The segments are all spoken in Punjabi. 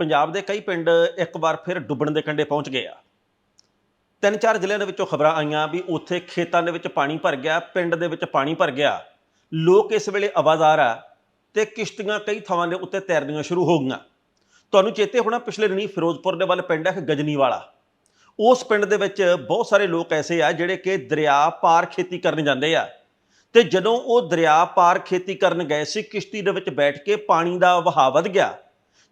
ਪੰਜਾਬ ਦੇ ਕਈ ਪਿੰਡ ਇੱਕ ਵਾਰ ਫਿਰ ਡੁੱਬਣ ਦੇ ਕੰਢੇ ਪਹੁੰਚ ਗਏ ਆ। ਤਿੰਨ ਚਾਰ ਜ਼ਿਲ੍ਹਿਆਂ ਦੇ ਵਿੱਚੋਂ ਖਬਰਾਂ ਆਈਆਂ ਵੀ ਉੱਥੇ ਖੇਤਾਂ ਦੇ ਵਿੱਚ ਪਾਣੀ ਭਰ ਗਿਆ, ਪਿੰਡ ਦੇ ਵਿੱਚ ਪਾਣੀ ਭਰ ਗਿਆ। ਲੋਕ ਇਸ ਵੇਲੇ ਆਵਾਜ਼ਾਰ ਆ ਤੇ ਕਿਸ਼ਤੀਆਂ ਕਈ ਥਾਵਾਂ ਦੇ ਉੱਤੇ ਤੈਰਨੀਆਂ ਸ਼ੁਰੂ ਹੋ ਗਈਆਂ। ਤੁਹਾਨੂੰ ਚੇਤੇ ਹੋਣਾ ਪਿਛਲੇ ਦਿਨੀ ਫਿਰੋਜ਼ਪੁਰ ਦੇ ਵੱਲ ਪਿੰਡ ਹੈ ਗਜਨੀ ਵਾਲਾ ਉਸ ਪਿੰਡ ਦੇ ਵਿੱਚ ਬਹੁਤ ਸਾਰੇ ਲੋਕ ਐਸੇ ਆ ਜਿਹੜੇ ਕਿ ਦਰਿਆ ਪਾਰ ਖੇਤੀ ਕਰਨ ਜਾਂਦੇ ਆ। ਤੇ ਜਦੋਂ ਉਹ ਦਰਿਆ ਪਾਰ ਖੇਤੀ ਕਰਨ ਗਏ ਸੀ, ਕਿਸ਼ਤੀ ਦੇ ਵਿੱਚ ਬੈਠ ਕੇ ਪਾਣੀ ਦਾ ਵਹਾਅ ਵੱਧ ਗਿਆ।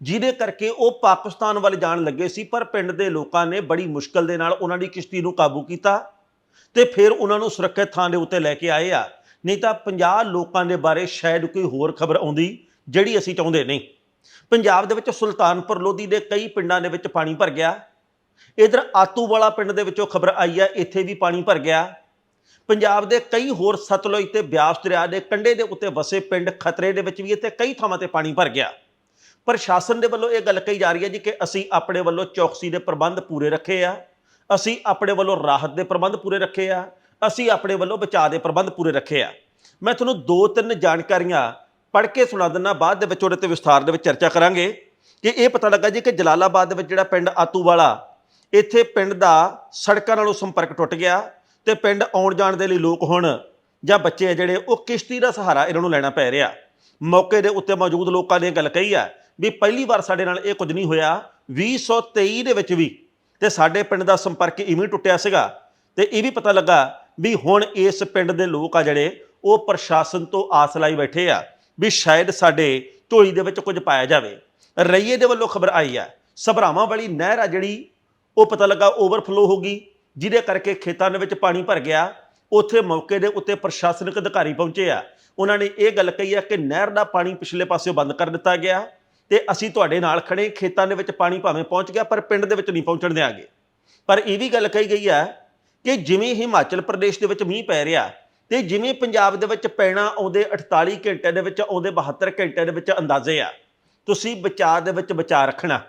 ਜਿਹਦੇ ਕਰਕੇ ਉਹ ਪਾਕਿਸਤਾਨ ਵੱਲ ਜਾਣ ਲੱਗੇ ਸੀ, ਪਰ ਪਿੰਡ ਦੇ ਲੋਕਾਂ ਨੇ ਬੜੀ ਮੁਸ਼ਕਲ ਦੇ ਨਾਲ ਉਹਨਾਂ ਦੀ ਕਿਸ਼ਤੀ ਨੂੰ ਕਾਬੂ ਕੀਤਾ ਤੇ ਫਿਰ ਉਹਨਾਂ ਨੂੰ ਸੁਰੱਖਿਅਤ ਥਾਂ ਦੇ ਉੱਤੇ ਲੈ ਕੇ ਆਏ ਆ। ਨਹੀਂ ਤਾਂ 50 ਲੋਕਾਂ ਦੇ ਬਾਰੇ ਸ਼ਾਇਦ ਕੋਈ ਹੋਰ ਖਬਰ ਆਉਂਦੀ, ਜਿਹੜੀ ਅਸੀਂ ਚਾਹੁੰਦੇ ਨਹੀਂ। ਪੰਜਾਬ ਦੇ ਵਿੱਚ ਸੁਲਤਾਨਪੁਰ ਲੋਧੀ ਦੇ ਕਈ ਪਿੰਡਾਂ ਦੇ ਵਿੱਚ ਪਾਣੀ ਭਰ ਗਿਆ। ਇਧਰ ਆਤੂਵਾਲਾ ਪਿੰਡ ਦੇ ਵਿੱਚੋਂ ਖਬਰ ਆਈ ਹੈ ਇੱਥੇ ਵੀ ਪਾਣੀ ਭਰ ਗਿਆ। ਪੰਜਾਬ ਦੇ ਕਈ ਹੋਰ ਸਤਲੁਜ ਤੇ ਬਿਆਸ ਦਰਿਆ ਦੇ ਕੰਢੇ ਦੇ ਉੱਤੇ ਵਸੇ ਪਿੰਡ ਖਤਰੇ ਦੇ ਵਿੱਚ ਵੀ ਇੱਥੇ ਕਈ ਥਾਵਾਂ ਤੇ ਪਾਣੀ ਭਰ ਗਿਆ। ਪ੍ਰਸ਼ਾਸਨ ਦੇ ਵੱਲੋਂ ਇਹ ਗੱਲ ਕਹੀ ਜਾ ਰਹੀ ਹੈ ਜੀ ਕਿ ਅਸੀਂ ਆਪਣੇ ਵੱਲੋਂ ਚੌਕਸੀ ਦੇ ਪ੍ਰਬੰਧ ਪੂਰੇ ਰੱਖੇ ਆ, ਅਸੀਂ ਆਪਣੇ ਵੱਲੋਂ ਰਾਹਤ ਦੇ ਪ੍ਰਬੰਧ ਪੂਰੇ ਰੱਖੇ ਆ, ਅਸੀਂ ਆਪਣੇ ਵੱਲੋਂ ਬਚਾਅ ਦੇ ਪ੍ਰਬੰਧ ਪੂਰੇ ਰੱਖੇ ਆ। ਮੈਂ ਤੁਹਾਨੂੰ ਦੋ ਤਿੰਨ ਜਾਣਕਾਰੀਆਂ ਪੜ੍ਹ ਕੇ ਸੁਣਾ ਦਿੰਦਾ, ਬਾਅਦ ਦੇ ਵਿੱਚ ਉਹਦੇ ਤੇ ਵਿਸਥਾਰ ਦੇ ਵਿੱਚ ਚਰਚਾ ਕਰਾਂਗੇ ਕਿ ਇਹ ਪਤਾ ਲੱਗਾ ਜੀ ਕਿ ਜਲਾਲਾਬਾਦ ਦੇ ਵਿੱਚ ਜਿਹੜਾ ਪਿੰਡ ਆਤੂ ਵਾਲਾ ਇੱਥੇ ਪਿੰਡ ਦਾ ਸੜਕਾਂ ਨਾਲੋਂ ਸੰਪਰਕ ਟੁੱਟ ਗਿਆ ਤੇ ਪਿੰਡ ਆਉਣ ਜਾਣ ਦੇ ਲਈ ਲੋਕ ਹੁਣ ਜਾਂ ਬੱਚੇ ਆ ਜਿਹੜੇ, ਉਹ ਕਿਸ਼ਤੀ ਦਾ ਸਹਾਰਾ ਇਹਨਾਂ ਨੂੰ ਲੈਣਾ ਪੈ ਰਿਹਾ। ਮੌਕੇ ਦੇ ਉੱਤੇ ਮੌਜੂਦ ਲੋਕਾਂ ਨੇ ਗੱਲ ਕਹੀ ਆ ਵੀ ਪਹਿਲੀ ਵਾਰ ਸਾਡੇ ਨਾਲ ਇਹ ਕੁਝ ਨਹੀਂ ਹੋਇਆ। 2023 ਦੇ ਵਿੱਚ ਵੀ ਤੇ ਸਾਡੇ ਪਿੰਡ ਦਾ ਸੰਪਰਕ ਇਵੇਂ ਟੁੱਟਿਆ ਸੀਗਾ ਤੇ ਇਹ ਵੀ ਪਤਾ ਲੱਗਾ ਵੀ ਹੁਣ ਇਸ ਪਿੰਡ ਦੇ ਲੋਕ ਆ ਜਿਹੜੇ, ਉਹ ਪ੍ਰਸ਼ਾਸਨ ਤੋਂ ਆਸ ਲਾਈ ਬੈਠੇ ਆ ਵੀ ਸ਼ਾਇਦ ਸਾਡੇ ਝੋਲੀ ਦੇ ਵਿੱਚ ਕੁਝ ਪਾਇਆ ਜਾਵੇ। ਰਈਏ ਦੇ ਵੱਲੋਂ ਖਬਰ ਆਈ ਆ, ਸਭਰਾਵਾਂ ਵਾਲੀ ਨਹਿਰ ਆ ਜਿਹੜੀ, ਉਹ ਪਤਾ ਲੱਗਾ ਓਵਰਫਲੋ ਹੋ ਗਈ, ਜਿਹਦੇ ਕਰਕੇ ਖੇਤਾਂ ਦੇ ਵਿੱਚ ਪਾਣੀ ਭਰ ਗਿਆ। ਉੱਥੇ ਮੌਕੇ ਦੇ ਉੱਤੇ ਪ੍ਰਸ਼ਾਸਨਿਕ ਅਧਿਕਾਰੀ ਪਹੁੰਚੇ ਆ ਉਹਨਾਂ ਨੇ ਇਹ ਗੱਲ ਕਹੀ ਆ ਕਿ ਨਹਿਰ ਦਾ ਪਾਣੀ ਪਿਛਲੇ ਪਾਸਿਓਂ ਬੰਦ ਕਰ ਦਿੱਤਾ ਗਿਆ ਤੇ ਅਸੀਂ ਤੁਹਾਡੇ ਨਾਲ ਖੜੇ, ਖੇਤਾਂ ਦੇ ਵਿੱਚ ਪਾਣੀ ਭਾਵੇਂ ਪਹੁੰਚ ਗਿਆ, ਪਰ ਪਿੰਡ ਦੇ ਵਿੱਚ ਨਹੀਂ ਪਹੁੰਚਣ ਦਿਆਂਗੇ। ਪਰ ਇਹ ਵੀ ਗੱਲ ਕਹੀ ਗਈ ਆ ਕਿ ਜਿਵੇਂ ਹਿਮਾਚਲ ਪ੍ਰਦੇਸ਼ ਦੇ ਵਿੱਚ ਮੀਂਹ ਪੈ ਰਿਹਾ ਤੇ ਜਿਵੇਂ ਪੰਜਾਬ ਦੇ ਵਿੱਚ ਪੈਣਾ ਆਉਂਦੇ 48 ਘੰਟੇ ਦੇ ਵਿੱਚ ਆਉਂਦੇ 72 ਘੰਟੇ ਦੇ ਵਿੱਚ ਅੰਦਾਜ਼ੇ ਆ, ਤੁਸੀਂ ਬਚਾਅ ਦੇ ਵਿੱਚ ਬਚਾਅ ਰੱਖਣਾ।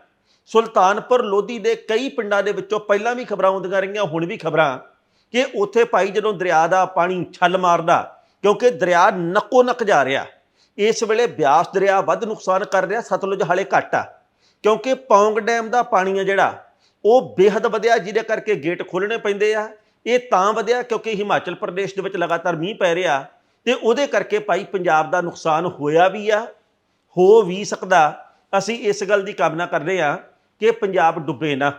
ਸੁਲਤਾਨਪੁਰ ਲੋਧੀ ਦੇ ਕਈ ਪਿੰਡਾਂ ਦੇ ਵਿੱਚੋਂ ਪਹਿਲਾਂ ਵੀ ਖਬਰਾਂ ਆਉਂਦੀਆਂ ਰਹੀਆਂ, ਹੁਣ ਵੀ ਖਬਰਾਂ ਕਿ ਉੱਥੇ ਭਾਈ ਜਦੋਂ ਦਰਿਆ ਦਾ ਪਾਣੀ ਛੱਲ ਮਾਰਦਾ ਕਿਉਂਕਿ ਦਰਿਆ ਨੱਕੋ ਨੱਕ ਜਾ ਰਿਹਾ। ਇਸ ਵੇਲੇ ਬਿਆਸ ਦਰਿਆ ਵੱਧ ਨੁਕਸਾਨ ਕਰ ਰਿਹਾ, ਸਤਲੁਜ ਹਾਲੇ ਘੱਟ ਆ। ਕਿਉਂਕਿ ਪੌਂਗ ਡੈਮ ਦਾ ਪਾਣੀ ਆ ਜਿਹੜਾ, ਉਹ ਬੇਹੱਦ ਵਧਿਆ, ਜਿਹਦੇ ਕਰਕੇ ਗੇਟ ਖੋਲਣੇ ਪੈਂਦੇ ਆ। ਇਹ ਤਾਂ ਵਧਿਆ ਕਿਉਂਕਿ ਹਿਮਾਚਲ ਪ੍ਰਦੇਸ਼ ਦੇ ਵਿੱਚ ਲਗਾਤਾਰ ਮੀਂਹ ਪੈ ਰਿਹਾ ਤੇ ਉਹਦੇ ਕਰਕੇ ਭਾਈ ਪੰਜਾਬ ਦਾ ਨੁਕਸਾਨ ਹੋਇਆ ਵੀ ਆ, ਹੋ ਵੀ ਸਕਦਾ। ਅਸੀਂ ਇਸ ਗੱਲ ਦੀ ਕਾਮਨਾ ਕਰਦੇ ਆ ਕਿ ਪੰਜਾਬ ਡੁੱਬੇ ਨਾ।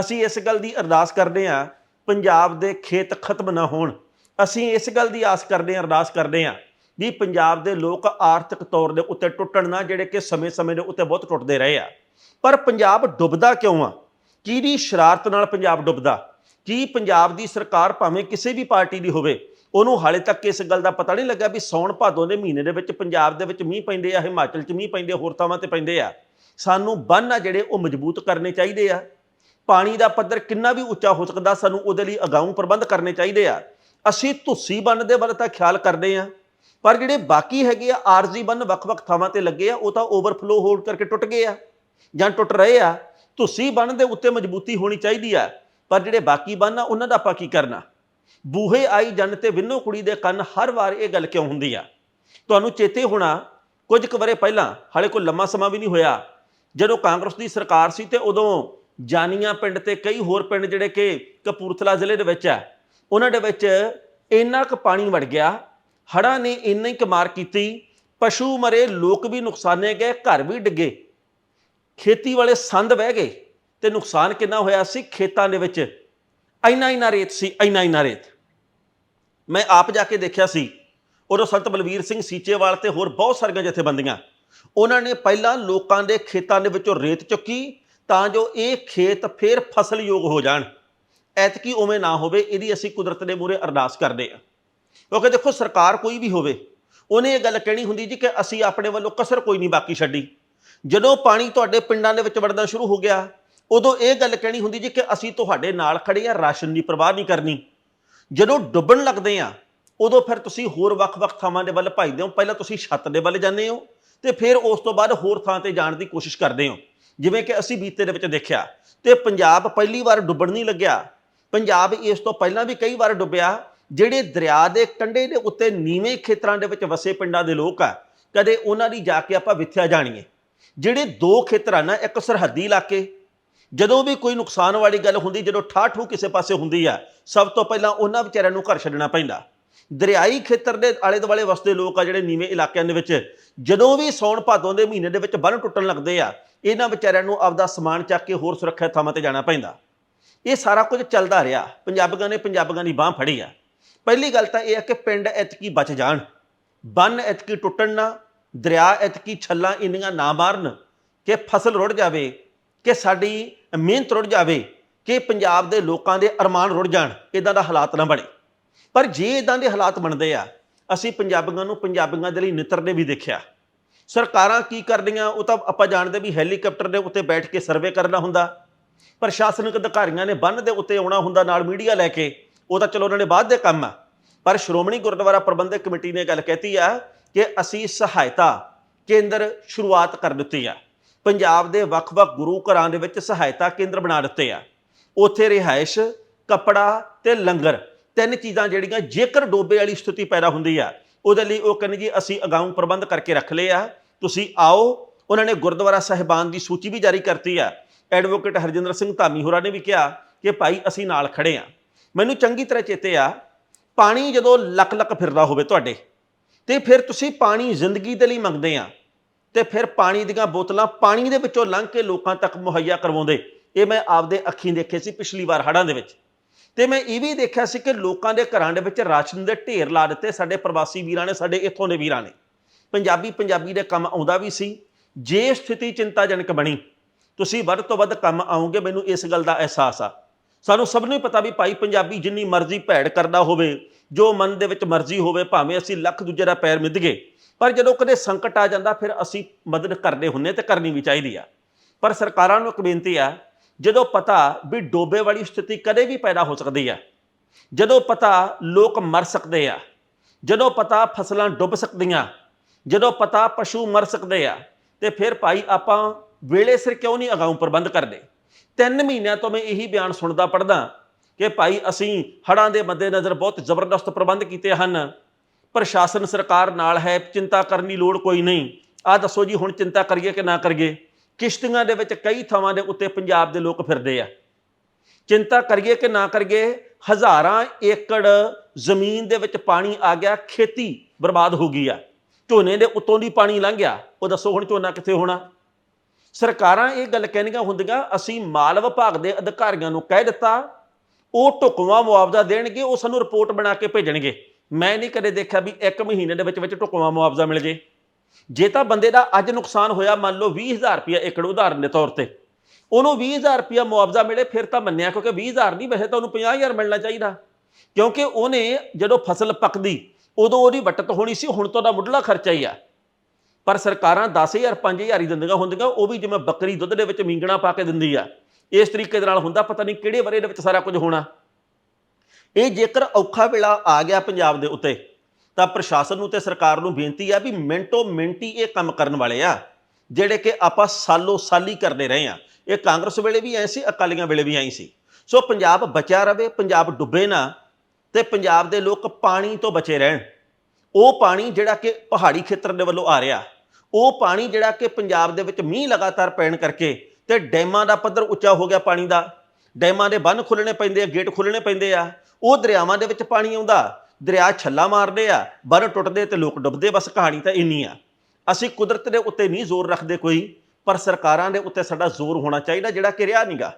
ਅਸੀਂ ਇਸ ਗੱਲ ਦੀ ਅਰਦਾਸ ਕਰਦੇ ਆ ਪੰਜਾਬ ਦੇ ਖੇਤ ਖਤਮ ਨਾ ਹੋਣ। ਅਸੀਂ ਇਸ ਗੱਲ ਦੀ ਆਸ ਕਰਦੇ ਹਾਂ, ਅਰਦਾਸ ਕਰਦੇ ਹਾਂ ਵੀ ਪੰਜਾਬ ਦੇ ਲੋਕ ਆਰਥਿਕ ਤੌਰ ਦੇ ਉੱਤੇ ਟੁੱਟਣ ਨਾ, ਜਿਹੜੇ ਕਿ ਸਮੇਂ-ਸਮੇਂ ਦੇ ਉੱਤੇ ਬਹੁਤ ਟੁੱਟਦੇ ਰਹੇ ਆ। ਪਰ ਪੰਜਾਬ ਡੁੱਬਦਾ ਕਿਉਂ ਆ? ਕਿਹਦੀ ਸ਼ਰਾਰਤ ਨਾਲ ਪੰਜਾਬ ਡੁੱਬਦਾ? ਕੀ ਪੰਜਾਬ ਦੀ ਸਰਕਾਰ ਭਾਵੇਂ ਕਿਸੇ ਵੀ ਪਾਰਟੀ ਦੀ ਹੋਵੇ, ਉਹਨੂੰ ਹਾਲੇ ਤੱਕ ਇਸ ਗੱਲ ਦਾ ਪਤਾ ਨਹੀਂ ਲੱਗਾ ਵੀ ਸੌਣ ਭਾਦੋਂ ਦੇ ਮਹੀਨੇ ਦੇ ਵਿੱਚ ਪੰਜਾਬ ਦੇ ਵਿੱਚ ਮੀਂਹ ਪੈਂਦੇ ਆ, ਹਿਮਾਚਲ 'ਚ ਮੀਂਹ ਪੈਂਦੇ ਹੋਰ ਥਾਵਾਂ ਤੇ ਪੈਂਦੇ ਆ। ਸਾਨੂੰ ਬੰਨ ਆ ਜਿਹੜੇ ਉਹ ਮਜ਼ਬੂਤ ਕਰਨੇ ਚਾਹੀਦੇ ਆ। ਪਾਣੀ ਦਾ ਪੱਧਰ ਕਿੰਨਾ ਵੀ ਉੱਚਾ ਹੋ ਸਕਦਾ ਸਾਨੂੰ ਉਹਦੇ ਲਈ ਅਗਾਊਂ ਪ੍ਰਬੰਧ ਕਰਨੇ ਚਾਹੀਦੇ ਆ। ਅਸੀਂ ਧੁੱਸੀ ਬੰਨ ਦੇ ਵੱਲ ਤਾਂ ਖਿਆਲ ਕਰਦੇ ਆ ਪਰ ਜਿਹੜੇ ਬਾਕੀ ਹੈਗੇ ਆ, ਆਰਜ਼ੀ ਬੰਨ ਵੱਖ-ਵੱਖ ਥਾਵਾਂ ਤੇ ਲੱਗੇ ਆ, ਉਹ ਤਾਂ ਓਵਰਫਲੋ ਹੋਣ ਕਰਕੇ ਟੁੱਟ ਗਏ ਆ ਜਾਂ ਟੁੱਟ ਰਹੇ ਆ। ਧੁੱਸੀ ਬੰਨ ਦੇ ਉੱਤੇ ਮਜ਼ਬੂਤੀ ਹੋਣੀ ਚਾਹੀਦੀ ਆ, ਪਰ ਜਿਹੜੇ ਬਾਕੀ ਬੰਨ ਆ, ਉਹਨਾਂ ਦਾ ਆਪਾਂ ਕੀ ਕਰਨਾ? ਬੂਹੇ ਆਈ ਜਨ ਤੇ ਵਿੰਨੋ ਕੁੜੀ ਦੇ ਕੰਨ ਹਰ ਵਾਰ ਇਹ ਗੱਲ ਕਿਉਂ ਹੁੰਦੀ ਆ? ਤੁਹਾਨੂੰ ਚੇਤੇ ਹੋਣਾ, ਕੁਝ ਕੁ ਵਰੇ ਪਹਿਲਾਂ, ਹਾਲੇ ਕੋਈ ਲੰਮਾ ਸਮਾਂ ਵੀ ਨਹੀਂ ਹੋਇਆ, ਜਦੋਂ ਕਾਂਗਰਸ ਦੀ ਸਰਕਾਰ ਸੀ ਤੇ ਉਦੋਂ ਜਾਨੀਆਂ ਪਿੰਡ ਤੇ ਕਈ ਹੋਰ ਪਿੰਡ ਜਿਹੜੇ ਕਿ ਕਪੂਰਥਲਾ ਜ਼ਿਲ੍ਹੇ ਦੇ ਵਿੱਚ ਆ ਉਹਨਾਂ ਦੇ ਵਿੱਚ ਇੰਨਾ ਕੁ ਪਾਣੀ ਵੜ ਗਿਆ, ਹੜ੍ਹਾਂ ਨੇ ਇੰਨੀ ਕੁ ਮਾਰ ਕੀਤੀ, ਪਸ਼ੂ ਮਰੇ, ਲੋਕ ਵੀ ਨੁਕਸਾਨੇ ਗਏ, ਘਰ ਵੀ ਡਿੱਗੇ। ਖੇਤੀ ਵਾਲੇ ਸੰਦ ਵਹਿ ਗਏ ਤੇ ਨੁਕਸਾਨ ਕਿੰਨਾ ਹੋਇਆ ਸੀ ਖੇਤਾਂ ਦੇ ਵਿੱਚ? ਇੰਨਾ ਇੰਨਾ ਰੇਤ ਸੀ, ਇੰਨਾ ਇੰਨਾ ਰੇਤ। ਮੈਂ ਆਪ ਜਾ ਕੇ ਦੇਖਿਆ ਸੀ, ਉਦੋਂ ਸੰਤ ਬਲਵੀਰ ਸਿੰਘ ਸੀਚੇਵਾਲ ਤੇ ਹੋਰ ਬਹੁਤ ਸਾਰੀਆਂ ਜਥੇਬੰਦੀਆਂ, ਉਹਨਾਂ ਨੇ ਪਹਿਲਾਂ ਲੋਕਾਂ ਦੇ ਖੇਤਾਂ ਦੇ ਵਿੱਚੋਂ ਰੇਤ ਚੁੱਕੀ ਤਾਂ ਜੋ ਇਹ ਖੇਤ ਫੇਰ ਫਸਲਯੋਗ ਹੋ ਜਾਣ। ਐਤਕੀ ਉਵੇਂ ਨਾ ਹੋਵੇ, ਇਹਦੀ ਅਸੀਂ ਕੁਦਰਤ ਦੇ ਮੂਹਰੇ ਅਰਦਾਸ ਕਰਦੇ ਆ ਕਿਉਂਕਿ ਦੇਖੋ, ਸਰਕਾਰ ਕੋਈ ਵੀ ਹੋਵੇ, ਉਹਨੇ ਇਹ ਗੱਲ ਕਹਿਣੀ ਹੁੰਦੀ ਜੀ ਕਿ ਅਸੀਂ ਆਪਣੇ ਵੱਲੋਂ ਕਸਰ ਕੋਈ ਨਹੀਂ ਬਾਕੀ ਛੱਡੀ। ਜਦੋਂ ਪਾਣੀ ਤੁਹਾਡੇ ਪਿੰਡਾਂ ਦੇ ਵਿੱਚ ਵੜਨਾ ਸ਼ੁਰੂ ਹੋ ਗਿਆ, ਉਦੋਂ ਇਹ ਗੱਲ ਕਹਿਣੀ ਹੁੰਦੀ ਜੀ ਕਿ ਅਸੀਂ ਤੁਹਾਡੇ ਨਾਲ ਖੜੇ ਆ ਰਾਸ਼ਨ ਦੀ ਪਰਵਾਹ ਨਹੀਂ ਕਰਨੀ। ਜਦੋਂ ਡੁੱਬਣ ਲੱਗਦੇ ਆ ਉਦੋਂ ਫਿਰ ਤੁਸੀਂ ਹੋਰ ਵੱਖ-ਵੱਖ ਥਾਵਾਂ ਦੇ ਵੱਲ ਭਜਦੇ ਹੋ। ਪਹਿਲਾਂ ਤੁਸੀਂ ਛੱਤ ਦੇ ਵੱਲ ਜਾਂਦੇ ਹੋ ਤੇ ਫਿਰ ਉਸ ਤੋਂ ਬਾਅਦ ਹੋਰ ਥਾਂ ਤੇ ਜਾਣ ਦੀ ਕੋਸ਼ਿਸ਼ ਕਰਦੇ ਹੋ। ਜਿਵੇਂ ਕਿ ਅਸੀਂ ਬੀਤੇ ਦੇ ਵਿੱਚ ਦੇਖਿਆ ਤੇ ਪੰਜਾਬ ਪਹਿਲੀ ਵਾਰ ਡੁੱਬਣ ਨਹੀਂ ਲੱਗਿਆ। ਪੰਜਾਬ ਇਸ ਤੋਂ ਪਹਿਲਾਂ ਵੀ ਕਈ ਵਾਰ ਡੁੱਬਿਆ, ਜਿਹੜੇ ਦਰਿਆ ਦੇ ਕੰਢੇ ਦੇ ਉੱਤੇ ਨੀਵੇਂ ਖੇਤਰਾਂ ਦੇ ਵਿੱਚ ਵਸੇ ਪਿੰਡਾਂ ਦੇ ਲੋਕ ਆ, ਕਦੇ ਉਹਨਾਂ ਦੀ ਜਾ ਕੇ ਆਪਾਂ ਵਿਥਿਆ ਜਾਣੀਏ। ਜਿਹੜੇ ਦੋ ਖੇਤਰ ਆ ਨਾ, ਇੱਕ ਸਰਹੱਦੀ ਇਲਾਕੇ, ਜਦੋਂ ਵੀ ਕੋਈ ਨੁਕਸਾਨ ਵਾਲੀ ਗੱਲ ਹੁੰਦੀ, ਜਦੋਂ ਠਾਠੂ ਕਿਸੇ ਪਾਸੇ ਹੁੰਦੀ ਆ, ਸਭ ਤੋਂ ਪਹਿਲਾਂ ਉਹਨਾਂ ਵਿਚਾਰਿਆਂ ਨੂੰ ਘਰ ਛੱਡਣਾ ਪੈਂਦਾ। ਦਰਿਆਈ ਖੇਤਰ ਦੇ ਆਲੇ ਦੁਆਲੇ ਵਸਦੇ ਲੋਕ ਆ, ਜਿਹੜੇ ਨੀਵੇਂ ਇਲਾਕਿਆਂ ਦੇ ਵਿੱਚ, ਜਦੋਂ ਵੀ ਸੌਣ ਭਾਦੋਂ ਦੇ ਮਹੀਨੇ ਦੇ ਵਿੱਚ ਬੰਨ ਟੁੱਟਣ ਲੱਗਦੇ ਆ, ਇਹਨਾਂ ਵਿਚਾਰਿਆਂ ਨੂੰ ਆਪਦਾ ਸਮਾਨ ਚੱਕ ਕੇ ਹੋਰ ਸੁਰੱਖਿਅਤ ਥਾਵਾਂ ਤੇ ਜਾਣਾ ਪੈਂਦਾ। ਇਹ ਸਾਰਾ ਕੁਝ ਚੱਲਦਾ ਰਿਹਾ। ਪੰਜਾਬੀਆਂ ਨੇ ਪੰਜਾਬੀਆਂ ਦੀ ਬਾਹ ਫੜੀ ਆ। ਪਹਿਲੀ ਗੱਲ ਤਾਂ ਇਹ ਆ ਕਿ ਪਿੰਡ ਐਤਕੀ ਬਚ ਜਾਣ। ਬੰਨ ਐਤਕੀ ਟੁੱਟਣ ਨਾ, ਦਰਿਆ ਐਤਕੀ ਛੱਲਾਂ ਇੰਨੀਆਂ ਨਾ ਮਾਰਨ ਕਿ ਫਸਲ ਰੁੜ ਜਾਵੇ, ਕਿ ਸਾਡੀ ਮਿਹਨਤ ਰੁੜ ਜਾਵੇ, ਕਿ ਪੰਜਾਬ ਦੇ ਲੋਕਾਂ ਦੇ ਅਰਮਾਨ ਰੁੜ ਜਾਣ ਇਦਾਂ ਦਾ ਹਾਲਾਤ ਨਾ ਬਣੇ। ਪਰ ਜੇ ਇਦਾਂ ਦੇ ਹਾਲਾਤ ਬਣਦੇ ਆ, ਅਸੀਂ ਪੰਜਾਬੀਆਂ ਨੂੰ ਪੰਜਾਬੀਆਂ ਦੇ ਲਈ ਨਿਤਰਦੇ ਵੀ ਦੇਖਿਆ। ਸਰਕਾਰਾਂ ਕੀ ਕਰਦੀਆਂ, ਉਹ ਤਾਂ ਆਪਾਂ ਜਾਣਦੇ ਵੀ ਹੈਲੀਕਾਪਟਰ ਦੇ ਉੱਤੇ ਬੈਠ ਕੇ ਸਰਵੇ ਕਰਨਾ ਹੁੰਦਾ। ਪ੍ਰਸ਼ਾਸਨਿਕ ਅਧਿਕਾਰੀਆਂ ਨੇ ਬੰਨ ਦੇ ਉੱਤੇ ਆਉਣਾ ਹੁੰਦਾ ਨਾਲ ਮੀਡੀਆ ਲੈ ਕੇ, ਉਹ ਤਾਂ ਚਲੋ ਉਹਨਾਂ ਨੇ ਬਾਅਦ ਦੇ ਕੰਮ ਆ। ਪਰ ਸ਼੍ਰੋਮਣੀ ਗੁਰਦੁਆਰਾ ਪ੍ਰਬੰਧਕ ਕਮੇਟੀ ਨੇ ਗੱਲ ਕਹਿਤੀ ਆ ਕਿ ਅਸੀਂ ਸਹਾਇਤਾ ਕੇਂਦਰ ਸ਼ੁਰੂਆਤ ਕਰ ਦਿੱਤੀ ਆ। ਪੰਜਾਬ ਦੇ ਵੱਖ-ਵੱਖ ਗੁਰੂ ਘਰਾਂ ਦੇ ਵਿੱਚ ਸਹਾਇਤਾ ਕੇਂਦਰ ਬਣਾ ਦਿੱਤੇ ਆ। ਉੱਥੇ ਰਿਹਾਇਸ਼, ਕੱਪੜਾ ਤੇ ਲੰਗਰ, ਤਿੰਨ ਚੀਜ਼ਾਂ ਜਿਹੜੀਆਂ ਜੇਕਰ ਡੋਬੇ ਵਾਲੀ ਸਥਿਤੀ ਪੈਦਾ ਹੁੰਦੀ ਆ, ਉਹਦੇ ਲਈ ਉਹ ਕਹਿੰਦੇ ਜੀ ਅਸੀਂ ਅਗਾਊਂ ਪ੍ਰਬੰਧ ਕਰਕੇ ਰੱਖ ਲਏ ਆ। ਤੁਸੀਂ ਆਓ, ਉਹਨਾਂ ਨੇ ਗੁਰਦੁਆਰਾ ਸਾਹਿਬਾਨ ਦੀ ਸੂਚੀ ਵੀ ਜਾਰੀ ਕਰਤੀ ਆ। ਐਡਵੋਕੇਟ ਹਰਜਿੰਦਰ ਸਿੰਘ ਧਾਮੀ ਹੋਰਾਂ ਨੇ ਵੀ ਕਿਹਾ ਕਿ ਭਾਈ ਅਸੀਂ ਨਾਲ ਖੜੇ ਆ। ਮੈਨੂੰ ਚੰਗੀ ਤਰ੍ਹਾਂ ਚੇਤੇ ਆ, ਪਾਣੀ ਜਦੋਂ ਲੱਕ ਲੱਕ ਫਿਰਦਾ ਹੋਵੇ ਤੁਹਾਡੇ, ਤੇ ਫਿਰ ਤੁਸੀਂ ਪਾਣੀ ਜ਼ਿੰਦਗੀ ਦੇ ਲਈ ਮੰਗਦੇ ਆ, ਤੇ ਫਿਰ ਪਾਣੀ ਦੀਆਂ ਬੋਤਲਾਂ ਪਾਣੀ ਦੇ ਵਿੱਚੋਂ ਲੰਘ ਕੇ ਲੋਕਾਂ ਤੱਕ ਮੁਹੱਈਆ ਕਰਵਾਉਂਦੇ। ਇਹ ਮੈਂ ਆਪਦੇ ਅੱਖੀਂ ਦੇਖੇ ਸੀ ਪਿਛਲੀ ਵਾਰ ਹੜ੍ਹਾਂ ਦੇ ਵਿੱਚ। ਤੇ ਮੈਂ ਇਹ ਵੀ ਦੇਖਿਆ ਸੀ ਕਿ ਲੋਕਾਂ ਦੇ ਘਰਾਂ ਦੇ ਵਿੱਚ ਰਾਸ਼ਨ ਦੇ ਢੇਰ ਲਾ ਦਿੱਤੇ ਸਾਡੇ ਪ੍ਰਵਾਸੀ ਵੀਰਾਂ ਨੇ, ਸਾਡੇ ਇੱਥੋਂ ਦੇ ਵੀਰਾਂ ਨੇ। ਪੰਜਾਬੀ ਪੰਜਾਬੀ ਦੇ ਕੰਮ ਆਉਂਦਾ ਵੀ ਸੀ, ਜੇ ਸਥਿਤੀ ਚਿੰਤਾਜਨਕ ਬਣੀ ਤੁਸੀਂ ਵੱਧ ਤੋਂ ਵੱਧ ਕੰਮ ਆਉਂਗੇ, ਮੈਨੂੰ ਇਸ ਗੱਲ ਦਾ ਅਹਿਸਾਸ ਆ। ਸਾਨੂੰ ਸਭ ਨੂੰ ਹੀ ਪਤਾ ਵੀ ਭਾਈ ਪੰਜਾਬੀ ਜਿੰਨੀ ਮਰਜ਼ੀ ਭੈੜ ਕਰਦਾ ਹੋਵੇ, ਜੋ ਮਨ ਦੇ ਵਿੱਚ ਮਰਜ਼ੀ ਹੋਵੇ, ਭਾਵੇਂ ਅਸੀਂ ਲੱਖ ਦੂਜੇ ਦਾ ਪੈਰ ਮਿੱਧ ਗਏ, ਪਰ ਜਦੋਂ ਕਦੇ ਸੰਕਟ ਆ ਜਾਂਦਾ, ਫਿਰ ਅਸੀਂ ਮਦਦ ਕਰਦੇ ਹੁੰਨੇ ਤੇ ਕਰਨੀ ਵੀ ਚਾਹੀਦੀ ਆ। ਪਰ ਸਰਕਾਰਾਂ ਨੂੰ ਇੱਕ ਬੇਨਤੀ ਆ, ਜਦੋਂ ਪਤਾ ਵੀ ਡੋਬੇ ਵਾਲੀ ਸਥਿਤੀ ਕਦੇ ਵੀ ਪੈਦਾ ਹੋ ਸਕਦੀ ਆ, ਜਦੋਂ ਪਤਾ ਲੋਕ ਮਰ ਸਕਦੇ ਆ, ਜਦੋਂ ਪਤਾ ਫਸਲਾਂ ਡੁੱਬ ਸਕਦੀਆਂ, ਜਦੋਂ ਪਤਾ ਪਸ਼ੂ ਮਰ ਸਕਦੇ ਆ, ਤੇ ਫਿਰ ਭਾਈ ਆਪਾਂ ਵੇਲੇ ਸਿਰ ਕਿਉਂ ਨਹੀਂ ਅਗਾਊਂ ਪ੍ਰਬੰਧ ਕਰਦੇ? ਤਿੰਨ ਮਹੀਨਿਆਂ ਤੋਂ ਮੈਂ ਇਹੀ ਬਿਆਨ ਸੁਣਦਾ ਪੜਦਾ ਕਿ ਭਾਈ ਅਸੀਂ ਹੜਾਂ ਦੇ ਮੱਦੇਨਜ਼ਰ ਬਹੁਤ ਜ਼ਬਰਦਸਤ ਪ੍ਰਬੰਧ ਕੀਤੇ ਹਨ। ਪ੍ਰਸ਼ਾਸਨ ਸਰਕਾਰ ਨਾਲ ਹੈ, ਚਿੰਤਾ ਕਰਨ ਦੀ ਲੋੜ ਕੋਈ ਨਹੀਂ। ਆ ਦੱਸੋ ਜੀ, ਹੁਣ ਚਿੰਤਾ ਕਰੀਏ ਕਿ ਨਾ ਕਰੀਏ? ਕਿਸ਼ਤੀਆਂ ਦੇ ਵਿੱਚ ਕਈ ਥਾਵਾਂ ਦੇ ਉੱਤੇ ਪੰਜਾਬ ਦੇ ਲੋਕ ਫਿਰਦੇ ਆ। ਚਿੰਤਾ ਕਰੀਏ ਕਿ ਨਾ ਕਰੀਏ, ਹਜ਼ਾਰਾਂ ਏਕੜ ਜ਼ਮੀਨ ਦੇ ਵਿੱਚ ਪਾਣੀ ਆ ਗਿਆ, ਖੇਤੀ ਬਰਬਾਦ ਹੋ ਗਈ ਆ। ਝੋਨੇ ਦੇ ਉੱਤੋਂ ਦੀ ਪਾਣੀ ਲੰਘ ਗਿਆ। ਉਹ ਦੱਸੋ ਹੁਣ ਝੋਨਾ ਕਿੱਥੇ ਹੋਣਾ? ਸਰਕਾਰਾਂ ਇਹ ਗੱਲ ਕਹਿਣੀਆਂ ਹੁੰਦੀਆਂ, ਅਸੀਂ ਮਾਲ ਵਿਭਾਗ ਦੇ ਅਧਿਕਾਰੀਆਂ ਨੂੰ ਕਹਿ ਦਿੱਤਾ, ਉਹ ਢੁਕਵਾਂ ਮੁਆਵਜ਼ਾ ਦੇਣਗੇ, ਉਹ ਸਾਨੂੰ ਰਿਪੋਰਟ ਬਣਾ ਕੇ ਭੇਜਣਗੇ। ਮੈਂ ਨਹੀਂ ਕਦੇ ਦੇਖਿਆ ਵੀ ਇੱਕ ਮਹੀਨੇ ਦੇ ਵਿੱਚ ਵਿੱਚ ਢੁਕਵਾਂ ਮੁਆਵਜ਼ਾ ਮਿਲ ਜੇ। ਜੇ ਤਾਂ ਬੰਦੇ ਦਾ ਅੱਜ ਨੁਕਸਾਨ ਹੋਇਆ, ਮੰਨ ਲਓ 20000 ਰੁਪਇਆ ਏਕੜ ਉਦਾਹਰਨ ਦੇ ਤੌਰ ਤੇ, ਉਹਨੂੰ 20000 ਰੁਪਇਆ ਮੁਆਵਜ਼ਾ ਮਿਲੇ, ਫਿਰ ਤਾਂ ਮੰਨਿਆ, ਕਿਉਂਕਿ 20000 ਨਹੀਂ, ਵੈਸੇ ਤਾਂ ਉਹਨੂੰ 50000 ਮਿਲਣਾ ਚਾਹੀਦਾ। ਕਿਉਂਕਿ ਉਹਨੇ ਜਦੋਂ ਫਸਲ ਪੱਕਦੀ, ਉਦੋਂ ਉਹਦੀ ਵੱਟਤ ਹੋਣੀ ਸੀ, ਹੁਣ ਤੋਂ ਦਾ ਮੁੱਢਲਾ ਖਰਚਾ ਹੀ ਆ। ਪਰ ਸਰਕਾਰਾਂ 10000 5000 ਹੀ ਦਿੰਦੀਆਂ ਹੁੰਦੀਆਂ, ਉਹ ਵੀ ਜਿਵੇਂ ਬੱਕਰੀ ਦੁੱਧ ਦੇ ਵਿੱਚ ਮੀਂਗਣਾ ਪਾ ਕੇ ਦਿੰਦੀ ਆ। ਇਸ ਤਰੀਕੇ ਦੇ ਨਾਲ ਹੁੰਦਾ, ਪਤਾ ਨਹੀਂ ਕਿਹੜੇ ਵਰੇ ਦੇ ਵਿੱਚ ਸਾਰਾ ਕੁਝ ਹੋਣਾ। ਇਹ ਜੇਕਰ ਔਖਾ ਵੇਲਾ ਆ ਗਿਆ ਪੰਜਾਬ ਦੇ ਉੱਤੇ, ਤਾਂ ਪ੍ਰਸ਼ਾਸਨ ਨੂੰ ਤੇ ਸਰਕਾਰ ਨੂੰ ਬੇਨਤੀ ਆ ਵੀ ਮਿੰਟੋ ਮਿੰਟੀ ਇਹ ਕੰਮ ਕਰਨ ਵਾਲੇ ਆ, ਜਿਹੜੇ ਕਿ ਆਪਾਂ ਸਾਲੋ ਸਾਲੀ ਕਰਦੇ ਰਹੇ ਆ। ਇਹ ਕਾਂਗਰਸ ਵੇਲੇ ਵੀ ਐ ਸੀ, ਅਕਾਲੀਆਂ ਵੇਲੇ ਵੀ ਐਂ ਸੀ। ਸੋ ਪੰਜਾਬ ਬਚਿਆ ਰਵੇ, ਪੰਜਾਬ ਡੁੱਬੇ ਨਾ, ਤੇ ਪੰਜਾਬ ਦੇ ਲੋਕ ਪਾਣੀ ਤੋਂ ਬਚੇ ਰਹਿਣ। ਉਹ ਪਾਣੀ ਜਿਹੜਾ ਕਿ ਪਹਾੜੀ ਖੇਤਰ ਦੇ ਵੱਲੋਂ ਆ ਰਿਹਾ। ਉਹ ਪਾਣੀ ਜਿਹੜਾ ਕਿ ਪੰਜਾਬ ਦੇ ਵਿੱਚ ਮੀਂਹ ਲਗਾਤਾਰ ਪੈਣ ਕਰਕੇ ਤੇ ਡੈਮਾਂ ਦਾ ਪੱਧਰ ਉੱਚਾ ਹੋ ਗਿਆ ਪਾਣੀ ਦਾ। ਡੈਮਾਂ ਦੇ ਬੰਨ ਖੁੱਲਣੇ ਪੈਂਦੇ ਆ, ਗੇਟ ਖੁੱਲਣੇ ਪੈਂਦੇ ਆ। ਉਹ ਦਰਿਆਵਾਂ ਦੇ ਵਿੱਚ ਪਾਣੀ ਆਉਂਦਾ, ਦਰਿਆ ਛੱਲਾ ਮਾਰਦੇ ਆ ਬੰਨ ਟੁੱਟਦੇ ਤੇ ਲੋਕ ਡੁੱਬਦੇ, ਬਸ ਕਹਾਣੀ ਤਾਂ ਇੰਨੀ ਆ। ਅਸੀਂ ਕੁਦਰਤ ਦੇ ਉੱਤੇ ਨਹੀਂ ਜ਼ੋਰ ਰੱਖਦੇ ਕੋਈ, ਪਰ ਸਰਕਾਰਾਂ ਦੇ ਉੱਤੇ ਸਾਡਾ ਜ਼ੋਰ ਹੋਣਾ ਚਾਹੀਦਾ ਜਿਹੜਾ ਕਿ ਰਿਹਾ ਨਹੀਂਗਾ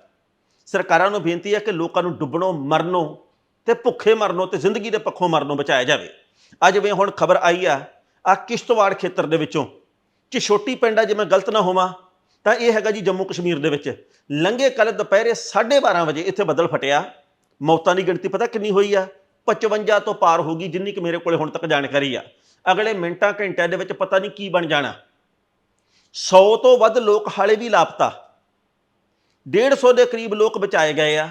ਸਰਕਾਰਾਂ ਨੂੰ ਬੇਨਤੀ ਹੈ ਕਿ ਲੋਕਾਂ ਨੂੰ ਡੁੱਬਣੋਂ, ਮਰਨੋਂ ਤੇ ਭੁੱਖੇ ਮਰਨੋਂ ਤੇ ਜ਼ਿੰਦਗੀ ਦੇ ਪੱਖੋਂ ਮਰਨੋਂ ਬਚਾਇਆ ਜਾਵੇ। ਅੱਜ ਜਿਵੇਂ ਹੁਣ ਖਬਰ ਆਈ ਆ ਆ ਕਿਸ਼ਤਵਾੜ ਖੇਤਰ ਦੇ ਵਿੱਚੋਂ। ਕਿ ਛੋਟੀ ਪਿੰਡ ਆ, ਜੇ ਮੈਂ ਗਲਤ ਨਾ ਹੋਵਾਂ, ਤਾਂ ਇਹ ਹੈਗਾ ਜੀ ਜੰਮੂ ਕਸ਼ਮੀਰ ਦੇ ਵਿੱਚ। ਲੰਘੇ ਕੱਲ ਦੁਪਹਿਰੇ 12:30 ਵਜੇ ਇੱਥੇ ਬੱਦਲ ਫਟਿਆ। ਮੌਤਾਂ ਦੀ ਗਿਣਤੀ ਪਤਾ ਕਿੰਨੀ ਹੋਈ ਆ? 55 ਤੋਂ ਪਾਰ ਹੋ ਗਈ, ਜਿੰਨੀ ਕਿ ਮੇਰੇ ਕੋਲੇ ਹੁਣ ਤੱਕ ਜਾਣਕਾਰੀ ਆ। ਅਗਲੇ ਮਿੰਟਾਂ ਘੰਟਿਆਂ ਦੇ ਵਿੱਚ ਪਤਾ ਨਹੀਂ ਕੀ ਬਣ ਜਾਣਾ। 100 ਤੋਂ ਵੱਧ ਲੋਕ ਹਾਲੇ ਵੀ ਲਾਪਤਾ। 150 ਦੇ ਕਰੀਬ ਲੋਕ ਬਚਾਏ ਗਏ ਆ।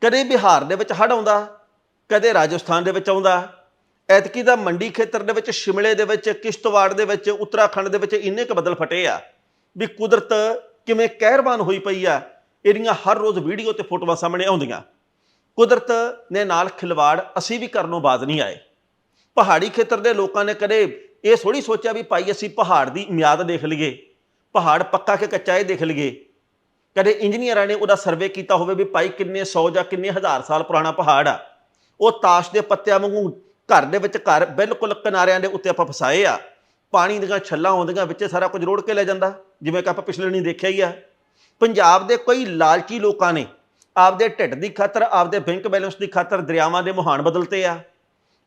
ਕਦੇ ਬਿਹਾਰ ਦੇ ਵਿੱਚ ਹੜ ਆਉਂਦਾ, ਕਦੇ ਰਾਜਸਥਾਨ ਦੇ ਵਿੱਚ ਆਉਂਦਾ। ਐਤਕੀ ਦਾ ਮੰਡੀ ਖੇਤਰ ਦੇ ਵਿੱਚ, ਸ਼ਿਮਲੇ ਦੇ ਵਿੱਚ, ਕਿਸ਼ਤਵਾੜ ਦੇ ਵਿੱਚ, ਉੱਤਰਾਖੰਡ ਦੇ ਵਿੱਚ ਇੰਨੇ ਕ ਬਦਲ ਫਟੇ ਆ ਵੀ ਕੁਦਰਤ ਕਿਵੇਂ ਕਹਿਰਬਾਨ ਹੋਈ ਪਈ ਆ, ਇਹਦੀਆਂ ਹਰ ਰੋਜ਼ ਵੀਡੀਓ ਤੇ ਫੋਟੋਆਂ ਸਾਹਮਣੇ ਆਉਂਦੀਆਂ। ਕੁਦਰਤ ਨੇ ਨਾਲ ਖਿਲਵਾੜ, ਅਸੀਂ ਵੀ ਕਰਨੋਂ ਬਾਜ਼ ਨਹੀਂ ਆਏ। ਪਹਾੜੀ ਖੇਤਰ ਦੇ ਲੋਕਾਂ ਨੇ ਕਦੇ ਇਹ ਥੋੜੀ ਸੋਚਿਆ ਵੀ ਭਾਈ ਅਸੀਂ ਪਹਾੜ ਦੀ ਮਿਆਦ ਦੇਖ ਲਈਏ, ਪਹਾੜ ਪੱਕਾ ਕਿ ਕੱਚਾ ਇਹ ਦੇਖ ਲਈਏ। ਕਦੇ ਇੰਜੀਨੀਅਰਾਂ ਨੇ ਉਹਦਾ ਸਰਵੇ ਕੀਤਾ ਹੋਵੇ ਵੀ ਭਾਈ ਕਿੰਨੇ 100 ਜਾਂ ਕਿੰਨੇ ਹਜ਼ਾਰ ਸਾਲ ਪੁਰਾਣਾ ਪਹਾੜ ਆ, ਉਹ ਤਾਸ਼ ਦੇ ਪੱਤਿਆਂ ਵਾਂਗੂ ਘਰ ਦੇ ਵਿੱਚ ਘਰ ਬਿਲਕੁਲ ਕਿਨਾਰਿਆਂ ਦੇ ਉੱਤੇ ਆਪਾਂ ਫਸਾਏ ਆ। ਪਾਣੀ ਦੀਆਂ ਛੱਲਾਂ ਆਉਂਦੀਆਂ, ਵਿੱਚ ਸਾਰਾ ਕੁਝ ਰੋੜ ਕੇ ਲੈ ਜਾਂਦਾ। ਜਿਵੇਂ ਕਿ ਆਪਾਂ ਪਿਛਲੇ ਨਹੀਂ ਦੇਖਿਆ ਹੀ ਆ। ਪੰਜਾਬ ਦੇ ਕਈ ਲਾਲਚੀ ਲੋਕਾਂ ਨੇ ਆਪਦੇ ਢਿੱਡ ਦੀ ਖਾਤਰ, ਆਪਦੇ ਬੈਂਕ ਬੈਲੈਂਸ ਦੀ ਖਾਤਰ ਦਰਿਆਵਾਂ ਦੇ ਮੁਹਾਨ ਬਦਲਤੇ ਆ।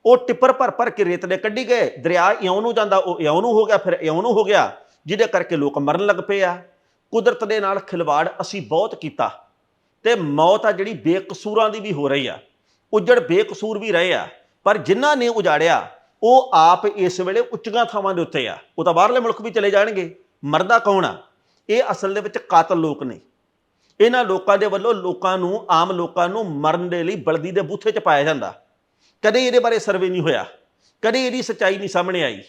ਉਹ ਟਿੱਪਰ ਭਰ ਭਰ ਕੇ ਰੇਤ ਦੇ ਕੱਢੀ ਗਏ। ਦਰਿਆ ਇਉਂ ਨੂੰ ਜਾਂਦਾ, ਉਹ ਇਉਂ ਨੂੰ ਹੋ ਗਿਆ, ਫਿਰ ਇਉਂ ਨੂੰ ਹੋ ਗਿਆ, ਜਿਹਦੇ ਕਰਕੇ ਲੋਕ ਮਰਨ ਲੱਗ ਪਏ ਆ। ਕੁਦਰਤ ਦੇ ਨਾਲ ਖਿਲਵਾੜ ਅਸੀਂ ਬਹੁਤ ਕੀਤਾ। ਤੇ ਮੌਤ ਆ ਜਿਹੜੀ ਬੇਕਸੂਰਾਂ ਦੀ ਵੀ ਹੋ ਰਹੀ ਆ। ਉਜੜ ਬੇਕਸੂਰ ਵੀ ਰਹੇ ਆ। ਪਰ ਜਿਨ੍ਹਾਂ ਨੇ ਉਜਾੜਿਆ, ਉਹ ਆਪ ਇਸ ਵੇਲੇ ਉੱਚੀਆਂ ਥਾਵਾਂ ਦੇ ਉੱਤੇ ਆ। ਉਹ ਤਾਂ ਬਾਹਰਲੇ ਮੁਲਕ ਵੀ ਚਲੇ ਜਾਣਗੇ। ਮਰਦਾ ਕੌਣ ਆ? ਇਹ ਅਸਲ ਦੇ ਵਿੱਚ ਕਾਤਲ ਲੋਕ ਨੇ। ਇਹਨਾਂ ਲੋਕਾਂ ਦੇ ਵੱਲੋਂ ਲੋਕਾਂ ਨੂੰ, ਆਮ ਲੋਕਾਂ ਨੂੰ ਮਰਨ ਦੇ ਲਈ ਬਲਦੀ ਦੇ ਬੂਥੇ 'ਚ ਪਾਇਆ ਜਾਂਦਾ। ਕਦੇ ਇਹਦੇ ਬਾਰੇ ਸਰਵੇ ਨਹੀਂ ਹੋਇਆ। ਕਦੇ ਇਹਦੀ ਸੱਚਾਈ ਨਹੀਂ ਸਾਹਮਣੇ ਆਈ।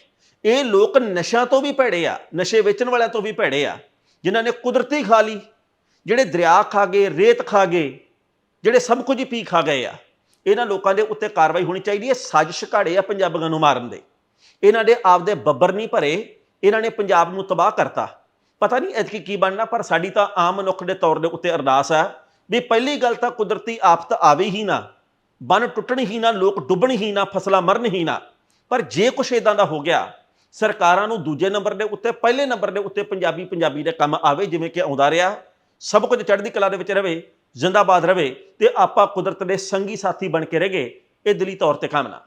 ਇਹ ਲੋਕ ਨਸ਼ਿਆਂ ਤੋਂ ਵੀ ਭੈੜੇ ਆ, ਨਸ਼ੇ ਵੇਚਣ ਵਾਲਿਆਂ ਤੋਂ ਵੀ ਭੈੜੇ ਆ, ਜਿਨ੍ਹਾਂ ਨੇ ਕੁਦਰਤੀ ਖਾ ਲਈ, ਜਿਹੜੇ ਦਰਿਆ ਖਾ ਗਏ, ਰੇਤ ਖਾ ਗਏ, ਜਿਹੜੇ ਸਭ ਕੁਝ ਹੀ ਪੀ ਖਾ ਗਏ ਆ। ਇਹਨਾਂ ਲੋਕਾਂ ਦੇ ਉੱਤੇ ਕਾਰਵਾਈ ਹੋਣੀ ਚਾਹੀਦੀ ਹੈ, ਸਾਜ਼ਿਸ਼ ਘਾੜੇ ਆ ਪੰਜਾਬੀਆਂ ਨੂੰ ਮਾਰਨ ਦੇ। ਇਹਨਾਂ ਦੇ ਆਪਦੇ ਬੱਬਰ ਨਹੀਂ ਭਰੇ, ਇਹਨਾਂ ਨੇ ਪੰਜਾਬ ਨੂੰ ਤਬਾਹ ਕਰਤਾ। ਪਤਾ ਨਹੀਂ ਐਤਕੀ ਕੀ ਬਣਨਾ, ਪਰ ਸਾਡੀ ਤਾਂ ਆਮ ਮਨੁੱਖ ਦੇ ਤੌਰ ਦੇ ਉੱਤੇ ਅਰਦਾਸ ਆ ਵੀ ਪਹਿਲੀ ਗੱਲ ਤਾਂ ਕੁਦਰਤੀ ਆਫਤ ਆਵੇ ਹੀ ਨਾ, ਬੰਨ ਟੁੱਟਣ ਹੀ ਨਾ, ਲੋਕ ਡੁੱਬਣ ਹੀ ਨਾ, ਫਸਲਾਂ ਮਰਨ ਹੀ ਨਾ। ਪਰ ਜੇ ਕੁਛ ਇਦਾਂ ਦਾ ਹੋ ਗਿਆ, ਸਰਕਾਰਾਂ ਨੂੰ ਦੂਜੇ ਨੰਬਰ ਦੇ ਉੱਤੇ, ਪਹਿਲੇ ਨੰਬਰ ਦੇ ਉੱਤੇ ਪੰਜਾਬੀ ਪੰਜਾਬੀ ਦੇ ਕੰਮ ਆਵੇ, ਜਿਵੇਂ ਕਿ ਆਉਂਦਾ ਰਿਹਾ, ਸਭ ਕੁਝ ਚੜ੍ਹਦੀ ਕਲਾ ਦੇ ਵਿੱਚ ਰਵੇ। ਜ਼ਿੰਦਾਬਾਦ ਰਵੇ ਤੇ ਆਪਾਂ ਕੁਦਰਤ ਦੇ ਸੰਗੀ ਸਾਥੀ ਬਣ ਕੇ ਰਹਿਗੇ ਇਹ ਦਿਲੀ ਤੌਰ ਤੇ ਕਾਮਨਾ।